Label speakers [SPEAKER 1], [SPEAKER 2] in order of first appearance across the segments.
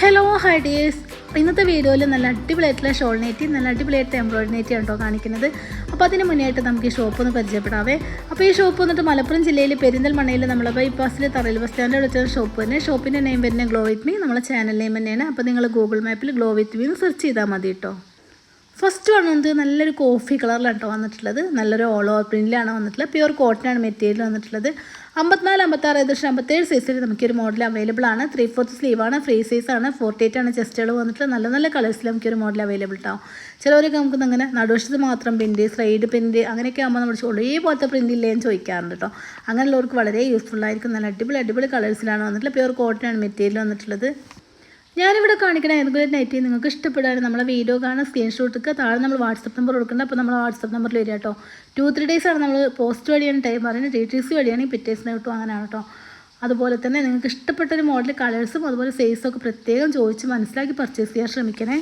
[SPEAKER 1] Hello ഹൈഡിയേഴ്സ് ഇന്നത്തെ വീഡിയോയിൽ നല്ല അടിപൊളിയായിട്ടുള്ള ഷോൾ നെറ്റി നല്ല അടിപൊളിയായിട്ട് എംബ്രോയിഡറി നെറ്റി ആണോ കാണിക്കുന്നത്. അപ്പോൾ അതിന് മുന്നേയായിട്ട് നമുക്ക് ഈ ഷോപ്പ് ഒന്ന് പരിചയപ്പെടാവേ. അപ്പോൾ ഈ ഷോപ്പ് വന്നിട്ട് മലപ്പുറം ജില്ലയിൽ പെരിന്തൽമണ്ണയിൽ നമ്മളെ ബൈപ്പാസിൽ തറയിൽ ബസ് സ്റ്റാൻഡ് വെച്ച ഷോപ്പ് തന്നെ ഷോപ്പിന്റെ നെയിം വരുന്നത് ഗ്ലോ വിത്ത് മീ നമ്മളെ ചാനൽ നെയിം തന്നെയാണ്. അപ്പോൾ നിങ്ങൾ ഗൂഗിൾ മാപ്പിൽ ഗ്ലോ വിത്ത് മീ സെർച്ച് ചെയ്താൽ മതി കേട്ടോ ഫസ്റ്റ് വന്നത് നല്ലൊരു കോഫി കളറിലാണ് വന്നിട്ടുള്ളത്. നല്ലൊരു ഓൾ ഓവർ പ്രിന്റിലാണ് വന്നിട്ടുള്ളത്. പ്യുവർ കോട്ടനാണ് മെറ്റീരിയൽ വന്നിട്ടുള്ളത്. അമ്പത്തിനാല് അമ്പത്താറ് ഏകദേശം അമ്പത്തേഴ് സൈസിൽ നമുക്കൊരു മോഡൽ അവൈലബിൾ ആണ്. ത്രീ ഫോർത്ത് സ്ലീവ് ആണ് ഫ്രീ സൈസ് ആണ് ഫോർട്ടി എയ്റ്റ് ആണ് ചെസ്റ്റുകൾ വന്നിട്ട് നല്ല നല്ല കളേഴ്സിൽ നമുക്കൊരു മോഡൽ അവൈലബിൾ ആവും ചിലവരൊക്കെ നമുക്ക് അങ്ങനെ നടുവശത്ത് മാത്രം പ്രിന്റ് സ്ലൈഡ് പ്രിന്റ് അങ്ങനെയൊക്കെ ആകുമ്പോൾ നമ്മൾ ഒരേപോലത്തെ ഇല്ലേ എന്ന് ചോദിക്കാറുണ്ട് കേട്ടോ അങ്ങനെയുള്ളവർക്ക് വളരെ യൂസ്ഫുൾ ആയിരിക്കും. നല്ല അടിപൊളി അടിപൊളി കളേഴ്സിലാണ് വന്നിട്ടുള്ളത്. പ്യുവർ കോട്ടനാണ് മെറ്റീരിയൽ വന്നിട്ടുള്ളത്. ഞാനിവിടെ കാണിക്കുന്ന ഏതെങ്കിലും നൈറ്റി നിങ്ങൾക്ക് ഇഷ്ടപ്പെടാനും നമ്മളെ വീഡിയോ കാണാൻ സ്ക്രീൻഷോട്ട് എടുക്കുക. താഴെ നമ്മൾ വാട്സപ്പ് നമ്പർ കൊടുക്കേണ്ട. അപ്പോൾ നമ്മൾ വാട്സപ്പ് നമ്പറിൽ വരിക കേട്ടോ ടു ത്രീ ഡേയ്സ് ആണ് നമ്മൾ പോസ്റ്റ് വഴിയാണ് ടൈം പറയുന്നത്. ടി ടി സി വഴിയാണ് പിറ്റേഴ്സിനെ കിട്ടും അങ്ങനെയാണ് കേട്ടോ അതുപോലെ തന്നെ നിങ്ങൾക്ക് ഇഷ്ടപ്പെട്ട ഒരു മോഡൽ കളേഴ്സും അതുപോലെ സൈസും ഒക്കെ പ്രത്യേകം ചോദിച്ച് മനസ്സിലാക്കി പർച്ചേസ് ചെയ്യാൻ ശ്രമിക്കണേ.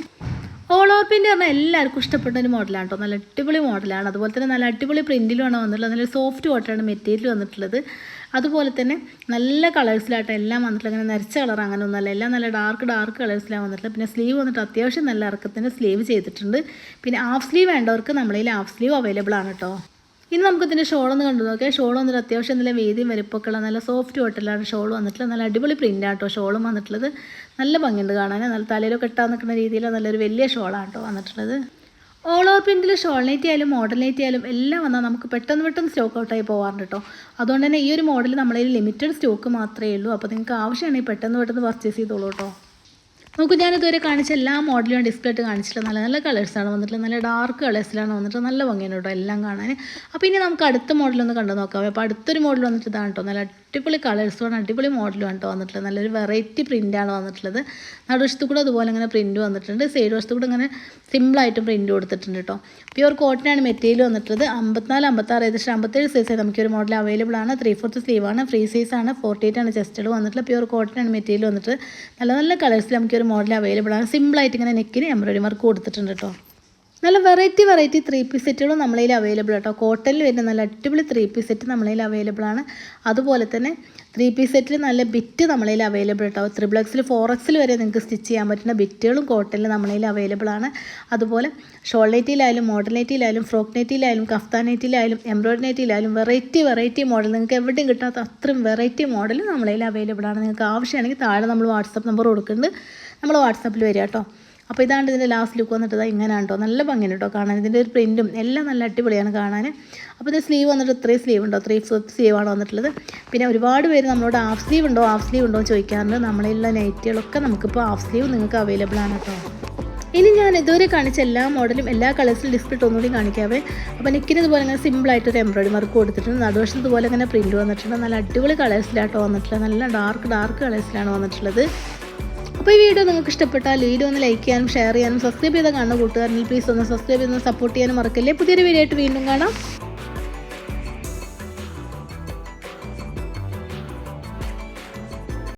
[SPEAKER 1] ഓൾ ഓവർ പ്രിന്റ് പറഞ്ഞാൽ എല്ലാവർക്കും ഇഷ്ടപ്പെട്ട ഒരു മോഡലാണ് കേട്ടോ നല്ല അടിപൊളി മോഡലാണ് അതുപോലെ തന്നെ നല്ല അടിപൊളി പ്രിന്റിലുമാണ് വന്നിട്ടുള്ളത്. നല്ല സോഫ്റ്റ് കോട്ടാണ് മെറ്റീരിയൽ വന്നിട്ടുള്ളത്. അതുപോലെ തന്നെ നല്ല കളേഴ്സിലായിട്ട് എല്ലാം വന്നിട്ടുള്ളത്. അങ്ങനെ നരച്ച കളർ അങ്ങനെ ഒന്നുമല്ല എല്ലാം നല്ല ഡാർക്ക് ഡാർക്ക് കളേഴ്സിലാണ് വന്നിട്ടുള്ളത്. പിന്നെ സ്ലീവ് വന്നിട്ട് അത്യാവശ്യം നല്ല ഇറക്കത്തിന് സ്ലീവ് ചെയ്തിട്ടുണ്ട്. പിന്നെ ഹാഫ് സ്ലീവ് വേണ്ടവർക്ക് നമ്മളതിൽ ഹാഫ് സ്ലീവ് അവൈലബിൾ ആണ് കേട്ടോ ഇനി നമുക്ക് ഇതിന്റെ ഷോൾ ഒന്ന് കണ്ടു നോക്കാം. ഷോൾ വന്നിട്ട് അത്യാവശ്യം നല്ല വേദിയും വലിപ്പമൊക്കെ ഉള്ള നല്ല സോഫ്റ്റ് കോട്ടലാണ് ഷോൾ വന്നിട്ടുള്ളത്. നല്ല അടിപൊളി പ്രിന്റ് ആട്ടോ ഷോളും വന്നിട്ടുള്ളത്. നല്ല ഭംഗിയുണ്ട് കാണാൻ. നല്ല തലയിലൊക്കെ ഇട്ടാൻ നിൽക്കുന്ന രീതിയിൽ നല്ലൊരു വലിയ ഷോളാണ് വന്നിട്ടുള്ളത്. ഓൾ ഓവർ പ്രിന്റിൽ ഷോൾ നൈറ്റ് ആയാലും മോഡൽ നൈറ്റ് ആയാലും എല്ലാം വന്നാൽ നമുക്ക് പെട്ടെന്ന് പെട്ടെന്ന് സ്റ്റോക്ക് ഔട്ടായി പോകാറുണ്ട് കേട്ടോ അതുകൊണ്ട് തന്നെ ഈ ഒരു മോഡൽ നമ്മളതിൽ ലിമിറ്റഡ് സ്റ്റോക്ക് മാത്രമേ ഉള്ളൂ. അപ്പോൾ നിങ്ങൾക്ക് ആവശ്യമാണെങ്കിൽ പെട്ടെന്ന് പെട്ടെന്ന് പർച്ചേസ് ചെയ്തോളൂ കേട്ടോ നമുക്ക് ഞാൻ ഇതുവരെ കാണിച്ച എല്ലാ മോഡലും ഡിസ്പ്ലേ ആയിട്ട് കാണിച്ചിട്ടുള്ളത് നല്ല നല്ല കളേഴ്സാണ് വന്നിട്ടുള്ളത്. നല്ല ഡാർക്ക് കളേഴ്സിലാണ് വന്നിട്ട് നല്ല ഭംഗിയാണ് കേട്ടോ എല്ലാം കാണാൻ. അപ്പോൾ ഇനി നമുക്ക് അടുത്ത മോഡലൊന്ന് കണ്ടു നോക്കാം. അപ്പോൾ അടുത്തൊരു മോഡൽ വന്നിട്ട് ഇതാണ് കേട്ടോ. നല്ല അടിപൊളി കളേഴ്സുമാണ് അടിപൊളി മോഡലും കേട്ടോ വന്നിട്ടുള്ളത്. നല്ലൊരു വെറൈറ്റി പ്രിന്റാണ് വന്നിട്ടുള്ളത്. നടുവശത്ത് കൂടെ അതുപോലെ ഇങ്ങനെ പ്രിന്റ് വന്നിട്ടുണ്ട്. സൈഡ് വശത്ത് കൂടെ ഇങ്ങനെ സിമ്പിളായിട്ട് പ്രിന്റ് കൊടുത്തിട്ടുണ്ട് കേട്ടോ. പ്യുവർ കോട്ടനാണ് മെറ്റീരിയൽ വന്നിട്ടുള്ളത്. അമ്പത്തിനാല് അമ്പത്താറ് ഏകദേശം അമ്പത്തേഴ് സൈസ് നമുക്കൊരു മോഡൽ അവൈലബിൾ ആണ്. ത്രീ ഫോർത്ത് സ്ലീവാണ് ഫ്രീ സൈസ് ആണ് ഫോർട്ടി എയ്റ്റ് ആണ് ചെസ്റ്റുകൾ വന്നിട്ടുള്ള പ്യുവർ കോട്ടനാണ് മെറ്റീരിയൽ വന്നിട്ട് നല്ല നല്ല കളേഴ്സിൽ നമുക്കൊരു മോഡൽ അവൈലബിൾ ആണ്. സിമ്പിളായിട്ട് ഇങ്ങനെ നെക്കിന് എംബ്രോയിഡറി വർക്ക് കൊടുത്തിട്ടുണ്ട് കേട്ടോ നല്ല വെറൈറ്റി വെറൈറ്റി ത്രീ പീസ് സെറ്റുകളും നമ്മളതിൽ അവൈലബിൾ കേട്ടോ കോട്ടണിൽ വരുന്ന നല്ല അടിപൊളി ത്രീ പീസ് സെറ്റ് നമ്മളതിൽ അവൈലബിൾ ആണ്. അതുപോലെ തന്നെ ത്രീ പീസ് സെറ്റിൽ നല്ല ബിറ്റ് നമ്മളതിൽ അവൈലബിൾ കേട്ടോ ത്രിബിൾ എക്സിൽ ഫോർ എക്സിൽ വരെ നിങ്ങൾക്ക് സ്റ്റിച്ച് ചെയ്യാൻ പറ്റുന്ന ബിറ്റുകളും കോട്ടണിൽ നമ്മളതിൽ അവൈലബിൾ ആണ്. അതുപോലെ ഷോൾ നെറ്റിയിലായാലും മോഡൽ നെറ്റിയിലായാലും ഫ്രോക്ക് നെറ്റിയിലായാലും നെറ്റിയിലായാലും എംബ്രോയിഡറി നെറ്റിയിലായാലും വെറൈറ്റി വെറൈറ്റി മോഡൽ നിങ്ങൾക്ക് എവിടെയും കിട്ടാത്ത അത്രയും വെറൈറ്റി മോഡൽ നമ്മളതിൽ അവൈലബിൾ ആണ്. നിങ്ങൾക്ക് ആവശ്യമാണെങ്കിൽ താഴെ നമ്മൾ വാട്സപ്പ് നമ്പർ കൊടുക്കുന്നുണ്ട്. നമ്മൾ വാട്സപ്പിൽ വരിക കേട്ടോ. അപ്പോൾ ഇതാണ്ട് ഇതിന്റെ ലാസ്റ്റ് ലുക്ക് വന്നിട്ട് ഇതാ ഇങ്ങനെ കേട്ടോ നല്ല ഭംഗിയാണ് കേട്ടോ കാണാൻ. ഇതിന്റെ ഒരു പ്രിന്റും എല്ലാം നല്ല അടിപൊളിയാണ് കാണാൻ അപ്പോൾ ഇത് സ്ലീവ് വന്നിട്ട് ഇത്രയും സ്ലീവ് ഉണ്ടോ? ത്രീ ഫോർത്ത് സ്ലീവാണ് വന്നിട്ടുള്ളത്. പിന്നെ ഒരുപാട് പേര് നമ്മളോട് ഹാഫ് സ്ലീവ് ഉണ്ടോ ഹാഫ് സ്ലീവ് ഉണ്ടോ എന്ന് ചോദിക്കാറുണ്ട്. നമ്മളുള്ള നൈറ്റുകളൊക്കെ നമുക്കിപ്പോൾ ഹാഫ് സ്ലീവ് നിങ്ങൾക്ക് അവൈലബിൾ ആണ് കേട്ടോ ഇനി ഞാൻ ഇതുവരെ കാണിച്ച എല്ലാ മോഡലും എല്ലാ കളേഴ്സിലും ഡിസ്പ്ലേ ഒന്നുകൂടി കാണിക്കാവേ അപ്പോൾ നെക്കിന് ഇതുപോലെ അങ്ങനെ സിമ്പിളായിട്ട് ഒരു എംബ്രോയിഡറി വർക്ക് കൊടുത്തിട്ടുണ്ട്. നടുവശം ഇതുപോലെ അങ്ങനെ പ്രിന്റ് വന്നിട്ടുണ്ട്. നല്ല അടിപൊളി കളേഴ്സിലാട്ടോ വന്നിട്ടുള്ളത്. നല്ല ഡാർക്ക് ഡാർക്ക് കളേഴ്സിലാണ് വന്നിട്ടുള്ളത്. അപ്പോൾ ഈ വീഡിയോ നിങ്ങൾക്ക് ഇഷ്ടപ്പെട്ടാൽ വീഡിയോ ഒന്ന് ലൈക്ക് ചെയ്യാനും ഷെയർ ചെയ്യാനും സബ്സ്ക്രൈബ് ചെയ്ത് കാണുന്ന കൂട്ടുകാരനിൽ പ്ലീസ് ഒന്ന് സബ്സ്ക്രൈബ് ചെയ്ത് സപ്പോർട്ട് ചെയ്യാനും മറക്കല്ലേ? പുതിയൊരു വീഡിയോ ആയിട്ട് വീണ്ടും കാണാം.